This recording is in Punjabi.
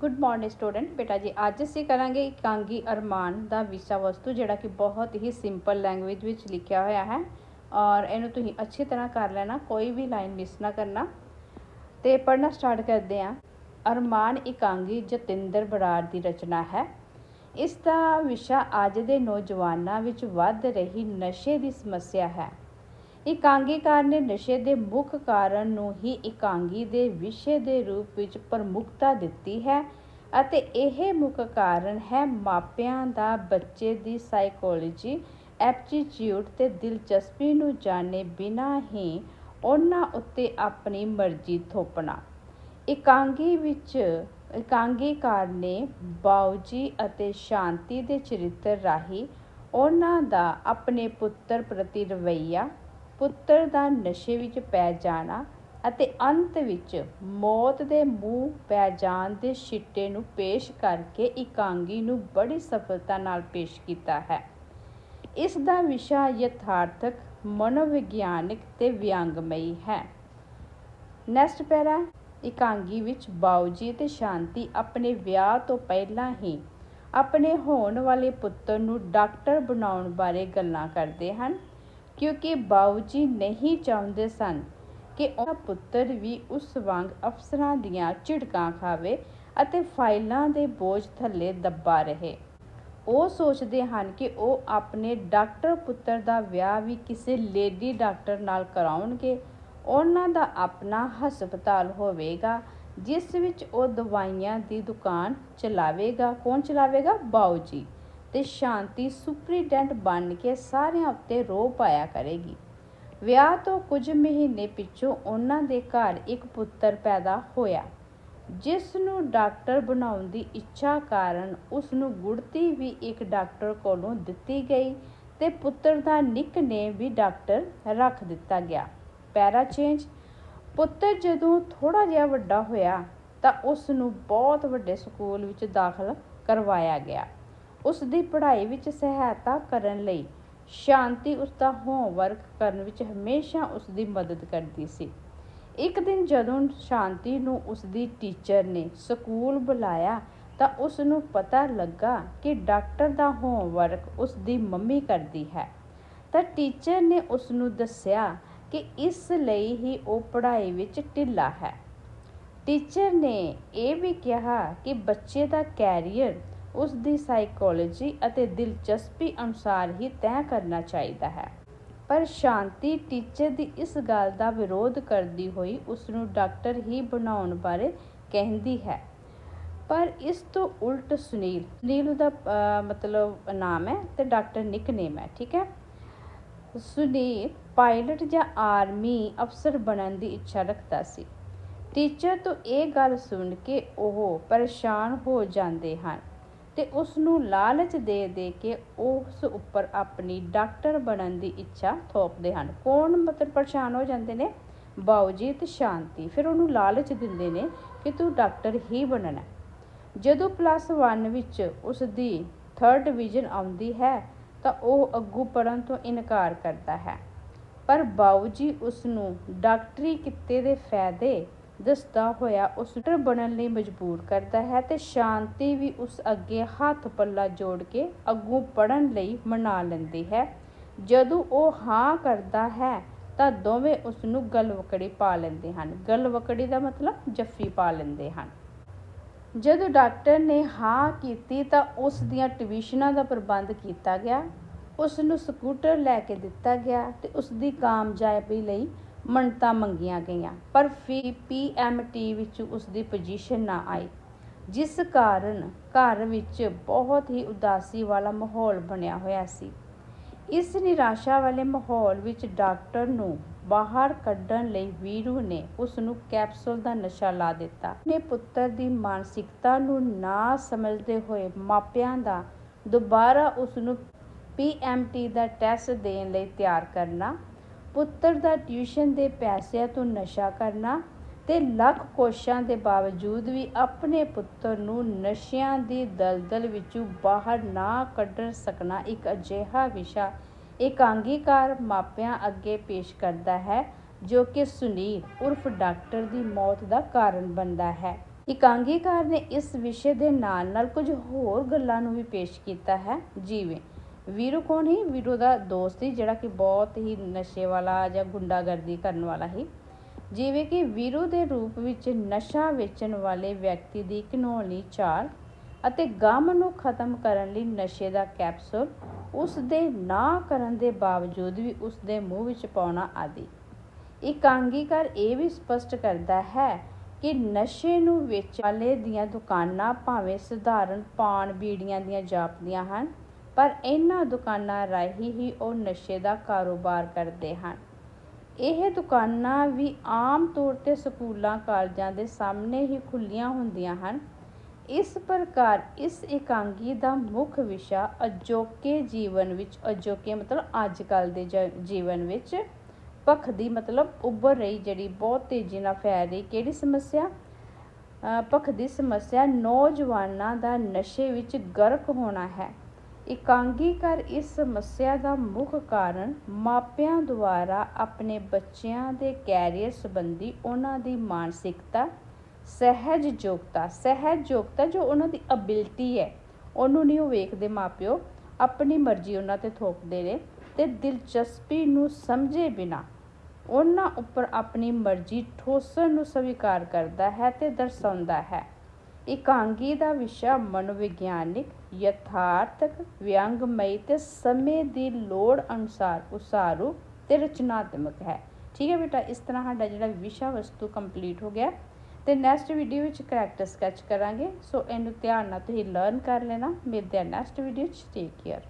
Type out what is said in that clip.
ਗੁੱਡ ਮਾਰਨਿੰਗ ਸਟੂਡੈਂਟ ਬੇਟਾ ਜੀ, ਅੱਜ ਅਸੀਂ ਕਰਾਂਗੇ ਇਕਾਂਗੀ ਅਰਮਾਨ ਦਾ ਵਿਸ਼ਾ ਵਸਤੂ, ਜਿਹੜਾ ਕਿ ਬਹੁਤ ਹੀ ਸਿੰਪਲ ਲੈਂਗੁਏਜ ਵਿੱਚ ਲਿਖਿਆ ਹੋਇਆ ਹੈ। ਔਰ ਇਹਨੂੰ ਤੁਸੀਂ ਅੱਛੀ ਤਰ੍ਹਾਂ ਕਰ ਲੈਣਾ, ਕੋਈ ਵੀ ਲਾਈਨ ਮਿਸ ਨਾ ਕਰਨਾ। ਤੇ ਪੜ੍ਹਨਾ ਸਟਾਰਟ ਕਰਦੇ ਹਾਂ। ਅਰਮਾਨ ਇਕਾਂਗੀ ਜਤਿੰਦਰ ਬਰਾੜ ਦੀ ਰਚਨਾ ਹੈ। ਇਸ ਦਾ ਵਿਸ਼ਾ ਅੱਜ ਦੇ ਨੌਜਵਾਨਾਂ ਵਿੱਚ ਵੱਧ ਰਹੀ ਨਸ਼ੇ ਦੀ ਸਮੱਸਿਆ ਹੈ। ਇਕਾਂਗੀਕਾਰ ਨੇ ਨਸ਼ੇ ਦੇ ਮੁੱਖ ਕਾਰਨ ਨੂੰ ਹੀ ਇਕਾਂਗੀ ਦੇ ਵਿਸ਼ੇ ਦੇ ਰੂਪ ਵਿੱਚ ਪ੍ਰਮੁੱਖਤਾ ਦਿੱਤੀ ਹੈ ਅਤੇ ਇਹ ਮੁੱਖ ਕਾਰਨ ਹੈ ਮਾਪਿਆਂ ਦਾ ਬੱਚੇ ਦੀ ਸਾਈਕੋਲੋਜੀ, ਐਪਟੀਟਿਊਡ ਤੇ ਦਿਲਚਸਪੀ ਨੂੰ ਜਾਣੇ ਬਿਨਾਂ ਹੀ ਉਹਨਾਂ ਉੱਤੇ ਆਪਣੀ ਮਰਜ਼ੀ ਥੋਪਣਾ। ਇਕਾਂਗੀ ਵਿੱਚ ਇਕਾਂਗੀਕਾਰ ਨੇ ਬਾਊਜੀ ਅਤੇ ਸ਼ਾਂਤੀ ਦੇ ਚਰਿੱਤਰ ਰਾਹੀਂ ਉਹਨਾਂ ਦਾ ਆਪਣੇ ਪੁੱਤਰ ਪ੍ਰਤੀ ਰਵੱਈਆ ਪੁੱਤਰ ਦਾ ਨਸ਼ੇ ਵਿੱਚ ਪੈ ਜਾਣਾ ਅਤੇ ਅੰਤ ਵਿੱਚ ਮੌਤ ਦੇ ਮੂੰਹ ਪੈ ਜਾਣ ਦੇ ਛਿੱਟੇ ਨੂੰ ਪੇਸ਼ ਕਰਕੇ ਇਕਾਂਗੀ ਨੂੰ ਬੜੀ ਸਫਲਤਾ ਨਾਲ ਪੇਸ਼ ਕੀਤਾ ਹੈ। ਇਸ ਦਾ ਵਿਸ਼ਾ ਯਥਾਰਥਕ, ਮਨੋਵਿਗਿਆਨਿਕ ਤੇ ਵਿਅੰਗਮਈ ਹੈ। ਨੈਕਸਟ ਪੈਰਾ, ਇਕਾਂਗੀ ਵਿੱਚ ਬਾਊਜੀ ਤੇ ਸ਼ਾਂਤੀ ਆਪਣੇ ਵਿਆਹ ਤੋਂ ਪਹਿਲਾਂ ਹੀ ਆਪਣੇ ਹੋਣ ਵਾਲੇ ਪੁੱਤਰ ਨੂੰ ਡਾਕਟਰ ਬਣਾਉਣ ਬਾਰੇ ਗੱਲਾਂ ਕਰਦੇ ਹਨ। ਕਿਉਂਕਿ ਬਾਊ ਜੀ ਨਹੀਂ ਚਾਹੁੰਦੇ ਸਨ ਕਿ ਉਹਨਾਂ ਪੁੱਤਰ ਵੀ ਉਸ ਵਾਂਗ ਅਫਸਰਾਂ ਦੀਆਂ ਝਿੜਕਾਂ ਖਾਵੇ ਅਤੇ ਫਾਈਲਾਂ ਦੇ ਬੋਝ ਥੱਲੇ ਦੱਬਾ ਰਹੇ। ਉਹ ਸੋਚਦੇ ਹਨ ਕਿ ਉਹ ਆਪਣੇ ਡਾਕਟਰ ਪੁੱਤਰ ਦਾ ਵਿਆਹ ਵੀ ਕਿਸੇ ਲੇਡੀ ਡਾਕਟਰ ਨਾਲ ਕਰਾਉਣਗੇ। ਉਹਨਾਂ ਦਾ ਆਪਣਾ ਹਸਪਤਾਲ ਹੋਵੇਗਾ, ਜਿਸ ਵਿੱਚ ਉਹ ਦਵਾਈਆਂ ਦੀ ਦੁਕਾਨ ਚਲਾਵੇਗਾ। ਕੌਣ ਚਲਾਵੇਗਾ? ਬਾਊਜੀ। ਤੇ ਸ਼ਾਂਤੀ ਸੁਪਰੀਡੈਂਟ ਬਣ ਕੇ ਸਾਰਿਆਂ ਉੱਤੇ ਰੋ ਪਾਇਆ ਕਰੇਗੀ। ਵਿਆਹ ਤੋਂ ਕੁਝ ਮਹੀਨੇ ਪਿੱਛੋਂ ਉਹਨਾਂ ਦੇ ਘਰ ਇੱਕ ਪੁੱਤਰ ਪੈਦਾ ਹੋਇਆ, ਜਿਸ ਨੂੰ ਡਾਕਟਰ ਬਣਾਉਣ ਦੀ ਇੱਛਾ ਕਾਰਨ ਉਸ ਨੂੰ ਗੁੜਤੀ ਵੀ ਇੱਕ ਡਾਕਟਰ ਕੋਲੋਂ ਦਿੱਤੀ ਗਈ ਤੇ ਪੁੱਤਰ ਦਾ ਨਿਕਨੇਮ ਵੀ ਡਾਕਟਰ ਰੱਖ ਦਿੱਤਾ ਗਿਆ। ਪੈਰਾ ਚੇਂਜ, ਪੁੱਤਰ ਜਦੋਂ ਥੋੜਾ ਜਿਹਾ ਵੱਡਾ ਹੋਇਆ ਤਾਂ ਉਸ ਨੂੰ ਬਹੁਤ ਵੱਡੇ ਸਕੂਲ ਵਿੱਚ ਦਾਖਲ ਕਰਵਾਇਆ ਗਿਆ। ਉਸ ਦੀ ਪੜ੍ਹਾਈ ਵਿੱਚ ਸਹਾਇਤਾ ਕਰਨ ਲਈ ਸ਼ਾਂਤੀ ਉਸ ਦਾ ਹੋਮਵਰਕ ਕਰਨ ਵਿੱਚ ਹਮੇਸ਼ਾ ਉਸ ਦੀ ਮਦਦ ਕਰਦੀ ਸੀ। ਇੱਕ ਦਿਨ ਜਦੋਂ ਸ਼ਾਂਤੀ ਨੂੰ ਉਸ ਦੀ ਟੀਚਰ ਨੇ ਸਕੂਲ ਬੁਲਾਇਆ ਤਾਂ ਉਸ ਨੂੰ ਪਤਾ ਲੱਗਾ ਕਿ ਡਾਕਟਰ ਦਾ ਹੋਮਵਰਕ ਉਸ ਦੀ ਮੰਮੀ ਕਰਦੀ ਹੈ। ਤਾਂ ਟੀਚਰ ਨੇ ਉਸ ਨੂੰ ਦੱਸਿਆ ਕਿ ਇਸ ਲਈ ਹੀ ਉਹ ਪੜ੍ਹਾਈ ਵਿੱਚ ਢਿੱਲਾ ਹੈ। ਟੀਚਰ ਨੇ ਇਹ ਵੀ ਕਿਹਾ ਕਿ ਬੱਚੇ ਦਾ ਕੈਰੀਅਰ ਉਸ ਦੀ ਸਾਈਕੋਲੋਜੀ ਅਤੇ ਦਿਲਚਸਪੀ ਅਨੁਸਾਰ ਹੀ ਤੈਅ ਕਰਨਾ ਚਾਹੀਦਾ ਹੈ। ਪਰ ਸ਼ਾਂਤੀ ਟੀਚਰ ਦੀ ਇਸ ਗੱਲ ਦਾ ਵਿਰੋਧ ਕਰਦੀ ਹੋਈ ਉਸ ਨੂੰ ਡਾਕਟਰ ਹੀ ਬਣਾਉਣ ਬਾਰੇ ਕਹਿੰਦੀ ਹੈ। ਪਰ ਇਸ ਤੋਂ ਉਲਟ ਸੁਨੀਲ ਸੁਨੀਲ ਦਾ ਮਤਲਬ ਨਾਮ ਹੈ ਤੇ ਡਾਕਟਰ ਨਿਕਨੇਮ ਹੈ, ਠੀਕ ਹੈ? ਸੁਨੀਲ ਪਾਇਲਟ ਜਾਂ ਆਰਮੀ ਅਫਸਰ ਬਣਨ ਦੀ ਇੱਛਾ ਰੱਖਦਾ ਸੀ। ਟੀਚਰ ਤੋਂ ਇਹ ਗੱਲ ਸੁਣ ਕੇ ਉਹ ਪਰੇਸ਼ਾਨ ਹੋ ਜਾਂਦੇ ਹਨ। ਤੇ ਉਸ ਨੂੰ ਲਾਲਚ ਦੇ ਦੇ ਕੇ ਉਸ ਉੱਪਰ ਆਪਣੀ ਡਾਕਟਰ ਬਣਨ ਦੀ ਇੱਛਾ ਥੋਪਦੇ ਹਨ। ਕੌਣ ਮਤਲਬ ਪਰੇਸ਼ਾਨ ਹੋ ਜਾਂਦੇ ਨੇ? ਬਾਊਜੀ ਤੇ ਸ਼ਾਂਤੀ। ਫਿਰ ਉਹਨੂੰ ਲਾਲਚ ਦਿੰਦੇ ਨੇ ਕਿ ਤੂੰ ਡਾਕਟਰ ਹੀ ਬਣਨਾ। ਜਦੋਂ ਪਲੱਸ 1 ਵਿੱਚ ਉਸ ਦੀ 3rd ਡਿਵੀਜ਼ਨ ਆਉਂਦੀ ਹੈ, ਤਾਂ ਉਹ ਅੱਗੂ ਪੜਨ ਤੋਂ ਇਨਕਾਰ ਕਰਦਾ ਹੈ। ਪਰ ਬਾਊਜੀ ਉਸ ਨੂੰ ਡਾਕਟਰੀ ਕਿੱਤੇ ਦੇ ਫਾਇਦੇ ਦੱਸਦਾ ਹੋਇਆ ਉਸ ਡਾਕਟਰ ਬਣਨ ਲਈ ਮਜਬੂਰ ਕਰਦਾ ਹੈ ਤੇ ਸ਼ਾਂਤੀ ਵੀ ਉਸ ਅੱਗੇ ਹੱਥ ਪੱਲਾ ਜੋੜ ਕੇ ਅੱਗੋਂ ਪੜਨ ਲਈ ਮਨਾ ਲੈਂਦੀ ਹੈ। ਜਦੋਂ ਉਹ ਹਾਂ ਕਰਦਾ ਹੈ ਤਾਂ ਦੋਵੇਂ ਉਸ ਨੂੰ ਗਲਵਕੜੀ ਪਾ ਲੈਂਦੇ ਹਨ। ਗਲਵਕੜੀ ਦਾ ਮਤਲਬ ਜੱਫੀ ਪਾ ਲੈਂਦੇ ਹਨ। ਜਦੋਂ ਡਾਕਟਰ ਨੇ ਹਾਂ ਕੀਤੀ ਤਾਂ ਉਸ ਦੀਆਂ ਟਿਊਸ਼ਨਾਂ ਦਾ ਪ੍ਰਬੰਧ ਕੀਤਾ ਗਿਆ। ਉਸ ਨੂੰ ਸਕੂਟਰ ਲੈ ਕੇ ਦਿੱਤਾ ਗਿਆ ਤੇ ਉਸ ਦੀ ਕਾਮਯਾਬੀ ਲਈ ਮੰਨਤਾਂ ਮੰਗੀਆਂ ਗਈਆਂ, ਪਰ ਫਿਰ ਪੀਐਮਟੀ ਵਿੱਚ ਉਸ ਦੀ ਪੋਜੀਸ਼ਨ ਨਾ ਆਈ, ਜਿਸ ਕਾਰਨ ਘਰ ਵਿੱਚ ਬਹੁਤ ਹੀ ਉਦਾਸੀ ਵਾਲਾ ਮਾਹੌਲ ਬਣਿਆ ਹੋਇਆ ਸੀ। ਇਸ ਨਿਰਾਸ਼ਾ ਵਾਲੇ ਮਾਹੌਲ ਵਿੱਚ ਡਾਕਟਰ ਨੂੰ ਬਾਹਰ ਕੱਢਣ ਲਈ ਵੀਰੂ ਨੇ ਉਸ ਨੂੰ ਕੈਪਸੂਲ ਦਾ ਨਸ਼ਾ ਲਾ ਦਿੱਤਾ। ਆਪਣੇ ਪੁੱਤਰ ਦੀ ਮਾਨਸਿਕਤਾ ਨੂੰ ਨਾ ਸਮਝਦੇ ਹੋਏ ਮਾਪਿਆਂ ਦਾ ਦੁਬਾਰਾ ਉਸ ਨੂੰ ਪੀਐਮਟੀ ਦਾ ਟੈਸਟ ਦੇਣ ਲਈ ਤਿਆਰ ਕਰਨਾ ਪੁੱਤਰ ਦਾ ਟਿਊਸ਼ਨ ਦੇ ਪੈਸਿਆਂ ਤੋਂ ਨਸ਼ਾ ਕਰਨਾ ਤੇ ਲੱਖ ਕੋਸ਼ਾਂ ਦੇ ਬਾਵਜੂਦ ਵੀ ਆਪਣੇ ਪੁੱਤਰ ਨੂੰ ਨਸ਼ਿਆਂ ਦੀ ਦਲਦਲ ਵਿੱਚੋਂ ਬਾਹਰ ਨਾ ਕੱਢ ਸਕਣਾ ਇੱਕ ਅਜਿਹਾ ਵਿਸ਼ਾ ਇਕਾਂਗੀਕਾਰ ਮਾਪਿਆਂ ਅੱਗੇ ਪੇਸ਼ ਕਰਦਾ ਹੈ, ਜੋ ਕਿ ਸੁਨੀਲ ਉਰਫ ਡਾਕਟਰ ਦੀ ਮੌਤ ਦਾ ਕਾਰਨ ਬਣਦਾ ਹੈ। ਇਕਾਂਗੀਕਾਰ ਨੇ ਇਸ ਵਿਸ਼ੇ ਦੇ ਨਾਲ-ਨਾਲ ਕੁਝ ਹੋਰ ਗੱਲਾਂ ਨੂੰ ਵੀ ਪੇਸ਼ ਕੀਤਾ ਹੈ। ਜਿਵੇਂ ਵੀਰੂ ਕੌਣ ਹੀ ਵੀਰੂ ਦਾ ਦੋਸਤ ਸੀ, ਜਿਹੜਾ ਕਿ ਬਹੁਤ ਹੀ ਨਸ਼ੇ ਵਾਲਾ ਜਾਂ ਗੁੰਡਾਗਰਦੀ ਕਰਨ ਵਾਲਾ ਸੀ। ਜਿਵੇਂ ਕਿ ਵੀਰੂ ਦੇ ਰੂਪ ਵਿੱਚ ਨਸ਼ਾ ਵੇਚਣ ਵਾਲੇ ਵਿਅਕਤੀ ਦੀ ਘਿਨੌਣੀ ਚਾਲ ਅਤੇ ਗਮ ਨੂੰ ਖਤਮ ਕਰਨ ਲਈ ਨਸ਼ੇ ਦਾ ਕੈਪਸੂਲ, ਉਸ ਦੇ ਨਾ ਕਰਨ ਦੇ ਬਾਵਜੂਦ ਵੀ ਉਸ ਦੇ ਮੂੰਹ ਵਿੱਚ ਪਾਉਣਾ ਆਦਿ। ਇਕਾਂਗੀਕਾਰ ਇਹ ਵੀ ਸਪਸ਼ਟ ਕਰਦਾ ਹੈ ਕਿ ਨਸ਼ੇ ਨੂੰ ਵੇਚਣ ਵਾਲੇ ਦੀਆਂ ਦੁਕਾਨਾਂ ਭਾਵੇਂ ਸਧਾਰਨ ਪਾਨ ਬੀੜੀਆਂ ਦੀਆਂ ਜਾਪਦੀਆਂ ਹਨ ਪਰ ਇਹਨਾਂ ਦੁਕਾਨਾਂ ਰਾਹੀਂ ਹੀ ਉਹ ਨਸ਼ੇ ਦਾ ਕਾਰੋਬਾਰ ਕਰਦੇ ਹਨ। ਇਹ ਦੁਕਾਨਾਂ ਵੀ ਆਮ ਤੌਰ ਤੇ ਸਕੂਲਾਂ ਕਾਲਜਾਂ ਦੇ ਸਾਹਮਣੇ ਹੀ ਖੁੱਲੀਆਂ ਹੁੰਦੀਆਂ ਹਨ। ਇਸ ਪ੍ਰਕਾਰ ਇਸ ਇਕਾਂਗੀ ਦਾ ਮੁੱਖ ਵਿਸ਼ਾ ਅਜੋਕੇ ਜੀਵਨ ਵਿੱਚ ਅਜੋਕੇ ਮਤਲਬ ਅੱਜ ਕੱਲ ਦੇ ਜੀਵਨ ਵਿੱਚ ਭਖਦੀ ਮਤਲਬ ਉੱਭਰ ਰਹੀ ਜਿਹੜੀ ਬਹੁਤ ਤੇਜ਼ੀ ਨਾਲ ਫੈਲ ਰਹੀ। ਕਿਹੜੀ ਸਮੱਸਿਆ? ਅ, ਭਖਦੀ ਸਮੱਸਿਆ ਨੌਜਵਾਨਾਂ ਦਾ ਨਸ਼ੇ ਵਿੱਚ ਗਰਕ ਹੋਣਾ ਹੈ। ਇਕਾਂਗੀ ਇਕਾਂਗੀਕਾਰ ਇਸ ਸਮੱਸਿਆ ਦਾ ਮੁੱਖ ਕਾਰਨ ਮਾਪਿਆਂ ਦੁਆਰਾ ਆਪਣੇ ਬੱਚਿਆਂ ਦੇ ਕੈਰੀਅਰ ਸੰਬੰਧੀ ਉਹਨਾਂ ਦੀ ਮਾਨਸਿਕਤਾ ਸਹਿਜ ਯੋਗਤਾ ਸਹਿਜ ਯੋਗਤਾ ਜੋ ਉਹਨਾਂ ਦੀ ਅਬਿਲਿਟੀ ਹੈ, ਉਹਨੂੰ ਨਹੀਂ ਉਹ ਵੇਖਦੇ ਮਾਪਿਓ, ਆਪਣੀ ਮਰਜ਼ੀ ਉਹਨਾਂ ਤੇ ਥੋਪਦੇ ਨੇ ਤੇ ਦਿਲਚਸਪੀ ਨੂੰ ਸਮਝੇ ਬਿਨਾ ਉਹਨਾਂ ਉੱਪਰ ਆਪਣੀ ਮਰਜ਼ੀ ਠੋਸਣ ਨੂੰ ਸਵੀਕਾਰ ਕਰਦਾ ਹੈ ਤੇ ਦਰਸਾਉਂਦਾ ਹੈ। ਇਕਾਂਗੀ ਦਾ ਵਿਸ਼ਾ ਮਨੋਵਿਗਿਆਨਿਕ ਯਥਾਰਥਕ ਵਿਅੰਗਮਈ ਤੇ ਸਮੇਂ ਦੀ ਲੋੜ ਅਨੁਸਾਰ ਉਸਾਰੂ ਤੇ ਰਚਨਾਤਮਕ ਹੈ। ਠੀਕ ਹੈ ਬੇਟਾ, ਇਸ ਤਰ੍ਹਾਂ ਸਾਡਾ ਜਿਹੜਾ ਵਿਸ਼ਾ ਵਸਤੂ ਕੰਪਲੀਟ ਹੋ ਗਿਆ। ਤੇ ਨੈਕਸਟ ਵੀਡੀਓ ਵਿੱਚ ਕਰੈਕਟਰ ਸਕੈਚ ਕਰਾਂਗੇ। ਸੋ ਇਹਨੂੰ ਧਿਆਨ ਨਾਲ ਤੁਸੀਂ ਲਰਨ ਕਰ ਲੈਣਾ। ਮਿਲਦੇ ਆ ਨੈਕਸਟ ਵੀਡੀਓ ਚ ਟੇਕ ਕੇਅਰ